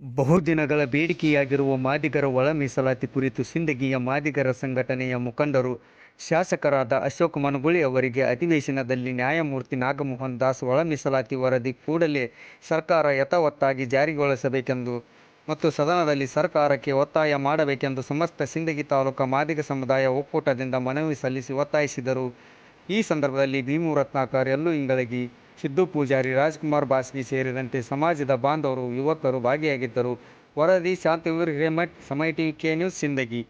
ಬಹುದಿನಗಳ ಬೇಡಿಕೆಯಾಗಿರುವ ಮಾದಿಗರ ಒಳ ಮೀಸಲಾತಿ ಕುರಿತು ಸಿಂದಗಿಯ ಮಾದಿಗರ ಸಂಘಟನೆಯ ಮುಖಂಡರು ಶಾಸಕರಾದ ಅಶೋಕ್ ಮನಗುಳಿ ಅವರಿಗೆ ಅಧಿವೇಶನದಲ್ಲಿ ನ್ಯಾಯಮೂರ್ತಿ ನಾಗಮೋಹನ್ ದಾಸ್ ಒಳ ಮೀಸಲಾತಿ ವರದಿ ಕೂಡಲೇ ಸರ್ಕಾರ ಯಥಾವತ್ತಾಗಿ ಜಾರಿಗೊಳಿಸಬೇಕೆಂದು ಮತ್ತು ಸದನದಲ್ಲಿ ಸರ್ಕಾರಕ್ಕೆ ಒತ್ತಾಯ ಮಾಡಬೇಕೆಂದು ಸಮಸ್ತ ಸಿಂದಗಿ ತಾಲೂಕು ಮಾದಿಗ ಸಮುದಾಯ ಒಕ್ಕೂಟದಿಂದ ಮನವಿ ಸಲ್ಲಿಸಿ ಒತ್ತಾಯಿಸಿದರು. ಈ ಸಂದರ್ಭದಲ್ಲಿ ಭೀಮು ರತ್ನಾಕರ್ ಎಲ್ಲೂ ಇಂಗಳಗಿ ಸಿದ್ದು ಪೂಜಾರಿ ರಾಜ್ಕುಮಾರ್ ಬಾಸ್ಗಿ ಸೇರಿದಂತೆ ಸಮಾಜದ ಬಾಂಧವರು, ಯುವಕರು ಭಾಗಿಯಾಗಿದ್ದರು. ವರದಿ, ಶಾಂತವೀರ್ ಹಿರೇಮಠ್, ಸಮಯ ಟಿವಿ ಕೆ ನ್ಯೂಸ್, ಸಿಂದಗಿ.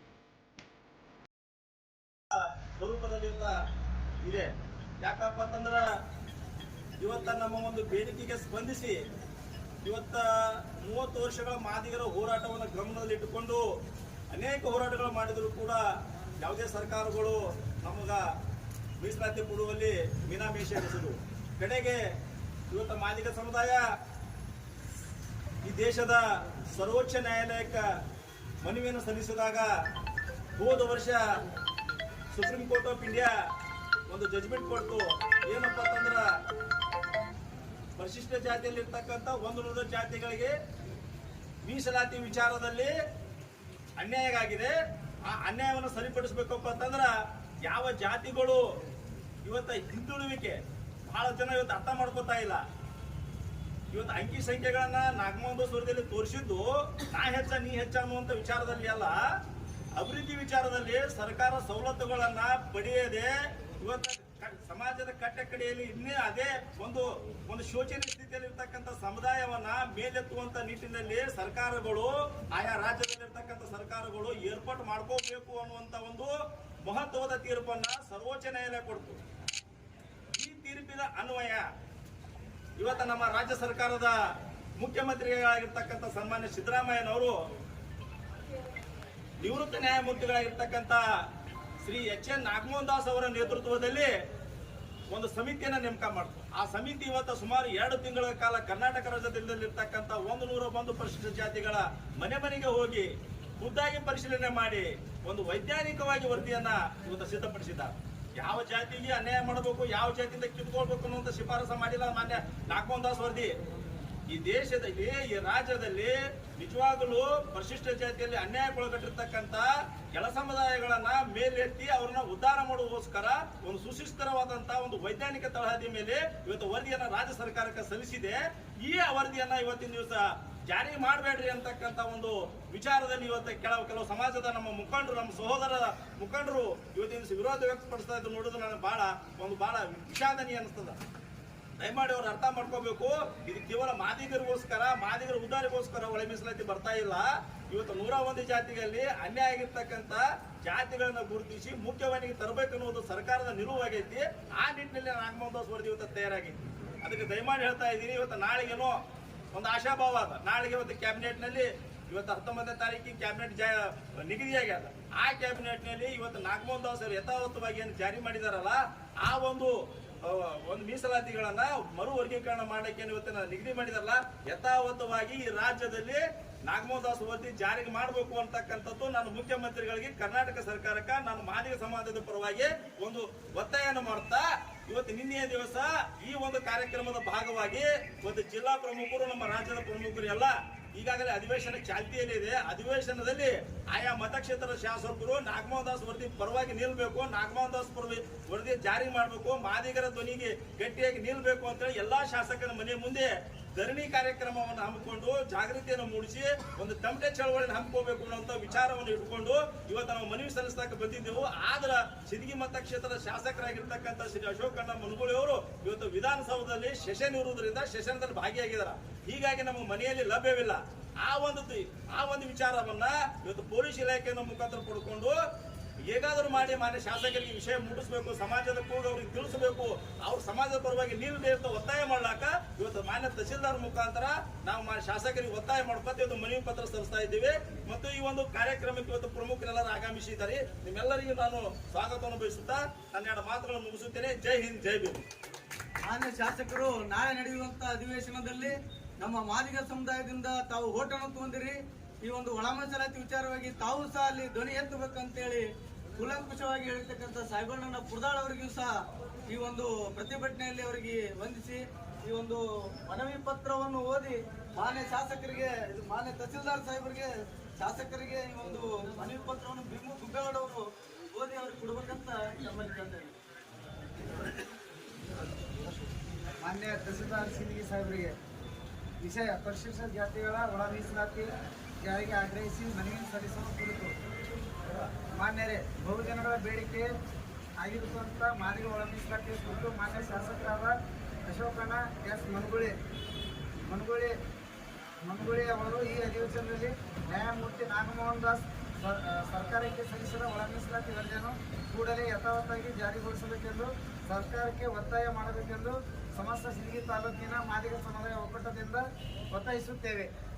ಇದೆ. ಯಾಕಪ್ಪ ಇವತ್ತ ನಮ್ಮ ಒಂದು ಬೇಡಿಕೆಗೆ ಸ್ಪಂದಿಸಿ ಇವತ್ತ ಮೂವತ್ತು ವರ್ಷಗಳ ಮಾದಿಗರ ಹೋರಾಟವನ್ನು ಗಮನದಲ್ಲಿಟ್ಟುಕೊಂಡು ಅನೇಕ ಹೋರಾಟಗಳು ಮಾಡಿದರೂ ಕೂಡ ಯಾವುದೇ ಸರ್ಕಾರಗಳು ನಮಗ ಮೀಸಲಾತಿ ಕೊಡುವಲ್ಲಿ ಮೀನಾಮೇಷ ಎನಿಸಿದ್ರು ಕಡೆಗೆ ಇವತ್ತು ಮಾದಿಗ ಸಮುದಾಯ ಈ ದೇಶದ ಸರ್ವೋಚ್ಚ ನ್ಯಾಯಾಲಯಕ್ಕೆ ಮನವಿಯನ್ನು ಸಲ್ಲಿಸಿದಾಗ ಹೋದ ವರ್ಷ ಸುಪ್ರೀಂ ಕೋರ್ಟ್ ಆಫ್ ಇಂಡಿಯಾ ಒಂದು ಜಜ್ಮೆಂಟ್ ಕೊಡ್ತು. ಏನಪ್ಪ ಅಂತಂದ್ರ ಪರಿಶಿಷ್ಟ ಜಾತಿಯಲ್ಲಿ ಇರ್ತಕ್ಕಂಥ ಒಂದು ನೂರು ಜಾತಿಗಳಿಗೆ ಮೀಸಲಾತಿ ವಿಚಾರದಲ್ಲಿ ಅನ್ಯಾಯ ಆಗಿದೆ ಆ ಅನ್ಯಾಯವನ್ನು ಸರಿಪಡಿಸಬೇಕಪ್ಪ ಅಂತಂದ್ರ ಯಾವ ಜಾತಿಗಳು ಇವತ್ತ ಹಿಂದುಳುವಿಕೆ ಬಹಳ ಜನ ಇವತ್ತು ಅರ್ಥ ಮಾಡ್ಕೋತಾ ಇಲ್ಲ. ಇವತ್ತು ಅಂಕಿ ಸಂಖ್ಯೆಗಳನ್ನ ನಾಗಮೋಹನ್ ಸ್ವರದಲ್ಲಿ ತೋರಿಸಿದ್ದು, ನಾ ಹೆಚ್ಚ, ನೀ ಹೆಚ್ಚ ಅನ್ನುವಂತ ವಿಚಾರದಲ್ಲಿ ಅಲ್ಲ. ಅಭಿವೃದ್ಧಿ ವಿಚಾರದಲ್ಲಿ ಸರ್ಕಾರ ಸವಲತ್ತುಗಳನ್ನ ಪಡೆಯದೆ ಇವತ್ತು ಸಮಾಜದ ಕಟ್ಟೆ ಕಡೆಯಲ್ಲಿ ಇನ್ನೇ ಅದೇ ಒಂದು ಒಂದು ಶೋಚನೀಯ ಸ್ಥಿತಿಯಲ್ಲಿ ಇರ್ತಕ್ಕಂಥ ಸಮುದಾಯವನ್ನ ಮೇಲೆತ್ತುವಂತ ನಿಟ್ಟಿನಲ್ಲಿ ಸರ್ಕಾರಗಳು, ಆಯಾ ರಾಜ್ಯದಲ್ಲಿರ್ತಕ್ಕಂಥ ಸರ್ಕಾರಗಳು ಏರ್ಪಾಟ್ ಮಾಡ್ಕೋಬೇಕು ಅನ್ನುವಂತ ಒಂದು ಮಹತ್ವದ ತೀರ್ಪನ್ನ ಸರ್ವೋಚ್ಚ ನ್ಯಾಯಾಲಯ ಕೊಡ್ತು. ಅನ್ವಯ. ಇವತ್ತ ನಮ್ಮ ರಾಜ್ಯ ಸರ್ಕಾರದ ಮುಖ್ಯಮಂತ್ರಿಗಳಾಗಿರ್ತಕ್ಕಂಥ ಸನ್ಮಾನ್ಯ ಸಿದ್ದರಾಮಯ್ಯನವರು ನಿವೃತ್ತ ನ್ಯಾಯಮೂರ್ತಿಗಳಾಗಿರ್ತಕ್ಕಂಥ ಶ್ರೀ ಎಚ್ ಎನ್ ನಾಗಮೋಹನ್ ದಾಸ್ ಅವರ ನೇತೃತ್ವದಲ್ಲಿ ಒಂದು ಸಮಿತಿಯನ್ನು ನೇಮಕ ಮಾಡ್ತು. ಆ ಸಮಿತಿ ಇವತ್ತು ಸುಮಾರು ಎರಡು ತಿಂಗಳ ಕಾಲ ಕರ್ನಾಟಕ ರಾಜ್ಯದಲ್ಲಿರ್ತಕ್ಕಂಥ ಒಂದು ನೂರ ಒಂದು ಪರಿಶಿಷ್ಟ ಜಾತಿಗಳ ಮನೆ ಮನೆಗೆ ಹೋಗಿ ಖುದ್ದಾಗಿ ಪರಿಶೀಲನೆ ಮಾಡಿ ಒಂದು ವೈಜ್ಞಾನಿಕವಾಗಿ ವರದಿಯನ್ನ ಇವತ್ತು ಸಿದ್ಧಪಡಿಸಿದ್ದಾರೆ. ಯಾವ ಜಾತಿಗೆ ಅನ್ಯಾಯ ಮಾಡಬೇಕು ಯಾವ ಜಾತಿಯಿಂದ ಕಿತ್ಕೊಳ್ಬೇಕು ಅನ್ನುವಂತ ಶಿಫಾರಸ ಮಾಡಿಲ್ಲ ಮಾನ್ಯ ನಾಗಮೋಹನ್ ದಾಸ್ ವರದಿ. ಈ ದೇಶದಲ್ಲಿ, ಈ ರಾಜ್ಯದಲ್ಲಿ ನಿಜವಾಗಲೂ ಪರಿಶಿಷ್ಟ ಜಾತಿಯಲ್ಲಿ ಅನ್ಯಾಯಕ್ಕೊಳಗಟ್ಟಿರ್ತಕ್ಕಂಥ ಕೆಲ ಸಮುದಾಯಗಳನ್ನ ಮೇಲೆತ್ತಿ ಅವ್ರನ್ನ ಉದ್ಧಾರ ಮಾಡುವುದಕ್ಕೋಸ್ಕರ ಒಂದು ಸುಶಿಸ್ತರವಾದಂತ ಒಂದು ವೈಜ್ಞಾನಿಕ ತಳಹದಿ ಮೇಲೆ ಇವತ್ತು ವರದಿಯನ್ನ ರಾಜ್ಯ ಸರ್ಕಾರಕ್ಕೆ ಸಲ್ಲಿಸಿದೆ. ಈ ವರದಿಯನ್ನ ಇವತ್ತಿನ ದಿವಸ ಜಾರಿ ಮಾಡಬೇಡ್ರಿ ಅಂತಕ್ಕಂಥ ಒಂದು ವಿಚಾರದಲ್ಲಿ ಇವತ್ತು ಕೆಲವು ಕೆಲವು ಸಮಾಜದ ನಮ್ಮ ಮುಖಂಡರು, ನಮ್ಮ ಸಹೋದರ ಮುಖಂಡರು ಇವತ್ತಿನ ವಿರೋಧ ವ್ಯಕ್ತಪಡಿಸ್ತಾ ಇದ್ದು ನೋಡಿದ್ರೆ ನನಗೆ ಬಹಳ ಒಂದು ಬಹಳ ವಿಷಾದನೀಯ ಅನಿಸ್ತದ ದಯಮಾಡಿ ಅವ್ರು ಅರ್ಥ ಮಾಡ್ಕೋಬೇಕು. ಇದು ಕೇವಲ ಮಾದಿಗರಿಗೋಸ್ಕರ, ಮಾದಿಗರ ಉದ್ದಾರಿಗೋಸ್ಕರ ಒಳ ಮೀಸಲಾತಿ ಬರ್ತಾ ಇಲ್ಲ. ಇವತ್ತು ನೂರ ಒಂದು ಜಾತಿಗಳಲ್ಲಿ ಅನ್ಯಾಯ ಆಗಿರ್ತಕ್ಕಂಥ ಜಾತಿಗಳನ್ನ ಗುರುತಿಸಿ ಮುಖ್ಯವಾಹಿನಿಗೆ ತರಬೇಕು ಅನ್ನೋದು ಸರ್ಕಾರದ ನಿಲುವಾಗೈತಿ ಆ ನಿಟ್ಟಿನಲ್ಲಿ ನಾಗಮೋಹನ್ ದಾಸ್ ವರದಿ ಇವತ್ತು ತಯಾರಾಗೈತಿ. ಅದಕ್ಕೆ ದಯಮಾಡಿ ಹೇಳ್ತಾ ಇದ್ದೀನಿ, ಇವತ್ತು ನಾಳೆಗೇನೋ ಒಂದು ಆಶಾಭಾವ ಅದ ನಾಳೆಗೆ ಇವತ್ತು ಕ್ಯಾಬಿನೆಟ್ನಲ್ಲಿ ಇವತ್ತು ಹತ್ತೊಂಬತ್ತನೇ ತಾರೀಕಿಗೆ ಕ್ಯಾಬಿನೆಟ್ ಜಾ, ನಿಗದಿಯಾಗ್ಯದ. ಆ ಕ್ಯಾಬಿನೆಟ್ನಲ್ಲಿ ಇವತ್ತು ನಾಗಮೋಹನ್ ದಾಸ್ ಅವರು ಯಥಾವತ್ತವಾಗಿ ಏನು ಜಾರಿ ಮಾಡಿದಾರಲ್ಲ, ಆ ಒಂದು ಒಂದು ಮೀಸಲಾತಿಗಳನ್ನ ಮರು ವರ್ಗೀಕರಣ ಮಾಡಕ್ಕೆ ಇವತ್ತಿನ ನಿಗದಿ ಮಾಡಿದಾರಲ್ಲ ಯಥಾವತ್ತವಾಗಿ ಈ ರಾಜ್ಯದಲ್ಲಿ ನಾಗಮೋಹನ್ ದಾಸ್ ವರದಿ ಜಾರಿಗೆ ಮಾಡಬೇಕು ಅಂತಕ್ಕಂಥದ್ದು ನಾನು ಮುಖ್ಯಮಂತ್ರಿಗಳಿಗೆ, ಕರ್ನಾಟಕ ಸರ್ಕಾರಕ್ಕೆ, ನಾನು ಮಾದಿಗ ಸಮಾಜದ ಪರವಾಗಿ ಒಂದು ಒತ್ತಾಯನ ಮಾಡ್ತಾ, ಇವತ್ತು ನಿನ್ನೆಯ ದಿವಸ ಈ ಒಂದು ಕಾರ್ಯಕ್ರಮದ ಭಾಗವಾಗಿ ಒಂದು ಜಿಲ್ಲಾ ಪ್ರಮುಖರು, ನಮ್ಮ ರಾಜ್ಯದ ಪ್ರಮುಖರು ಎಲ್ಲ ಈಗಾಗಲೇ ಅಧಿವೇಶನ ಚಾಲ್ತಿಯಲ್ಲಿದೆ. ಅಧಿವೇಶನದಲ್ಲಿ ಆಯಾ ಮತಕ್ಷೇತ್ರದ ಶಾಸಕರು ನಾಗಮೋಹನ್ ದಾಸ್ ವರದಿ ಪರವಾಗಿ ನಿಲ್ಬೇಕು ನಾಗಮೋಹನ್ ದಾಸ್ ವರದಿ ಜಾರಿ ಮಾಡಬೇಕು, ಮಾದಿಗರ ಧ್ವನಿಗೆ ಗಟ್ಟಿಯಾಗಿ ನಿಲ್ಬೇಕು ಅಂತೇಳಿ ಎಲ್ಲಾ ಶಾಸಕರ ಮನೆ ಮುಂದೆ ಧರಣಿ ಕಾರ್ಯಕ್ರಮವನ್ನು ಹಮ್ಮಿಕೊಂಡು ಜಾಗೃತಿಯನ್ನು ಮೂಡಿಸಿ ಒಂದು ತಮಟೆ ಚಳವಳಿಯನ್ನು ಹಮ್ಮಿಕೋಬೇಕು ಅನ್ನುವಂಥ ವಿಚಾರವನ್ನು ಇಟ್ಕೊಂಡು ಇವತ್ತು ನಾವು ಮನವಿ ಸಲ್ಲಿಸಕ್ಕೆ ಬಂದಿದ್ದೆವು. ಆದ್ರೆ ಸಿದ್ಗಿ ಮತಕ್ಷೇತ್ರದ ಶಾಸಕರಾಗಿರ್ತಕ್ಕಂಥ ಶ್ರೀ ಅಶೋಕಣ್ಣ ಮನುಗುಳಿ ಅವರು ಇವತ್ತು ವಿಧಾನಸೌಧದಲ್ಲಿ ಸೆಷನ್ ಇರುವುದರಿಂದ ಸೆಷನ್ದಲ್ಲಿ ಭಾಗಿಯಾಗಿದ್ದಾರೆ. ಹೀಗಾಗಿ ನಮ್ಮ ಮನೆಯಲ್ಲಿ ಲಭ್ಯವಿಲ್ಲ. ಆ ಒಂದು ಆ ಒಂದು ವಿಚಾರವನ್ನ ಇವತ್ತು ಪೊಲೀಸ್ ಇಲಾಖೆಯನ್ನು ಮುಖಾಂತರ ಪಡ್ಕೊಂಡು ಹೇಗಾದರೂ ಮಾಡಿ ಮಾನ್ಯ ಶಾಸಕರಿಗೆ ವಿಷಯ ಮುಟ್ಟಿಸಬೇಕು ಸಮಾಜದ ಕೂಡ ಅವ್ರಿಗೆ ತಿಳಿಸಬೇಕು, ಅವ್ರ ಸಮಾಜದ ಪರವಾಗಿ ನಿಲ್ಲದೆ ಅಂತ ಒತ್ತಾಯ ಮಾಡ್ಲಾಕ ಇವತ್ತು ಮಾನ್ಯ ತಹಸೀಲ್ದಾರ್ ಮುಖಾಂತರ ನಾವು ಮಾನ್ಯ ಶಾಸಕರಿಗೆ ಒತ್ತಾಯ ಮಾಡ್ಕೊತ ಇವತ್ತು ಮನವಿ ಪತ್ರ ಸಲ್ಲಿಸ್ತಾ ಇದ್ದೀವಿ. ಮತ್ತು ಈ ಒಂದು ಕಾರ್ಯಕ್ರಮಕ್ಕೆ ಇವತ್ತು ಪ್ರಮುಖರೆಲ್ಲರೂ ಆಗಮಿಸಿದ್ದಾರೆ. ನಿಮ್ಮೆಲ್ಲರಿಗೂ ನಾನು ಸ್ವಾಗತವನ್ನು ಬಯಸುತ್ತಾ ಹನ್ನೆರಡು ಮಾತುಗಳನ್ನು ಮುಗಿಸುತ್ತೇನೆ. ಜೈ ಹಿಂದ್, ಜೈ ಭೀಮ್. ಮಾನ್ಯ ಶಾಸಕರು, ನಾಳೆ ನಡೆಯುವಂತ ಅಧಿವೇಶನದಲ್ಲಿ ನಮ್ಮ ಮಾದಿಗ ಸಮುದಾಯದಿಂದ ತಾವು ಹೋಟೆಲ್ ತಗೊಂಡಿರಿ. ಈ ಒಂದು ಒಳ ಮೀಸಲಾತಿ ವಿಚಾರವಾಗಿ ತಾವು ಸಹ ಅಲ್ಲಿ ಧ್ವನಿ ಎತ್ತಬೇಕಂತೇಳಿ ಕೂಲಂಕುಷವಾಗಿ ಹೇಳಿರ್ತಕ್ಕಂಥ ಸಾಹೇಬಣ್ಣನ ಪುರದಾಳ್ ಅವರಿಗೂ ಸಹ ಈ ಒಂದು ಪ್ರತಿಭಟನೆಯಲ್ಲಿ ಅವರಿಗೆ ವಂದಿಸಿ ಈ ಒಂದು ಮನವಿ ಪತ್ರವನ್ನು ಓದಿ ಮಾನ್ಯ ಶಾಸಕರಿಗೆ, ಇದು ಮಾನ್ಯ ತಹಸೀಲ್ದಾರ್ ಸಾಹೇಬರಿಗೆ, ಶಾಸಕರಿಗೆ ಈ ಒಂದು ಮನವಿ ಪತ್ರವನ್ನು ಬಿಮ್ಮು ಗುಬ್ಬೇಗೌಡ ಅವರು ಓದಿ ಅವ್ರಿಗೆ ಕೊಡ್ಬೇಕಂತ ನಮ್ಮಲ್ಲಿ ಕೇಳ್ತೇವೆ ಮಾನ್ಯ ತಹಸೀಲ್ದಾರ್ ಸಿಂದಗಿ ಸಾಹೇಬರಿಗೆ ವಿಷಯ ಪರಿಶಿಷ್ಟ ಜಾತಿಗಳ ಒಳ ಮೀಸಲಾತಿ ಜಾರಿಗೆ ಆಗ್ರಹಿಸಿ ಮನವಿ ಸಲ್ಲಿಸುವ ಕುರಿತು ಮಾನ್ಯರೇ, ಬಹುಜನಗಳ ಬೇಡಿಕೆ ಆಗಿರುವಂಥ ಮೀಸಲಾತಿ ಕುರಿತು ಮಾನ್ಯ ಶಾಸಕರಾದ ಅಶೋಕನ ಎಸ್ ಮನಗುಳಿ. ಮನಗುಳಿ ಮನಗುಳಿ ಅವರು ಈ ಅಧಿವೇಶನದಲ್ಲಿ ನ್ಯಾಯಮೂರ್ತಿ ನಾಗಮೋಹನ್ ದಾಸ್ ಸರ್- ಸರ್ಕಾರಕ್ಕೆ ಸಲ್ಲಿಸಿದ ಒಳ ಮೀಸಲಾತಿ ಕೂಡಲೇ ಯಥಾವತ್ತಾಗಿ ಜಾರಿಗೊಳಿಸಬೇಕೆಂದು, ಸರ್ಕಾರಕ್ಕೆ ಒತ್ತಾಯ ಮಾಡಬೇಕೆಂದು ಸಮಸ್ತ ಸಿಂಗಿ ತಾಲೂಕಿನ ಮಾದಿಗ ಸಮುದಾಯ ಒಕ್ಕೂಟದಿಂದ ಒತ್ತಾಯಿಸುತ್ತೇವೆ.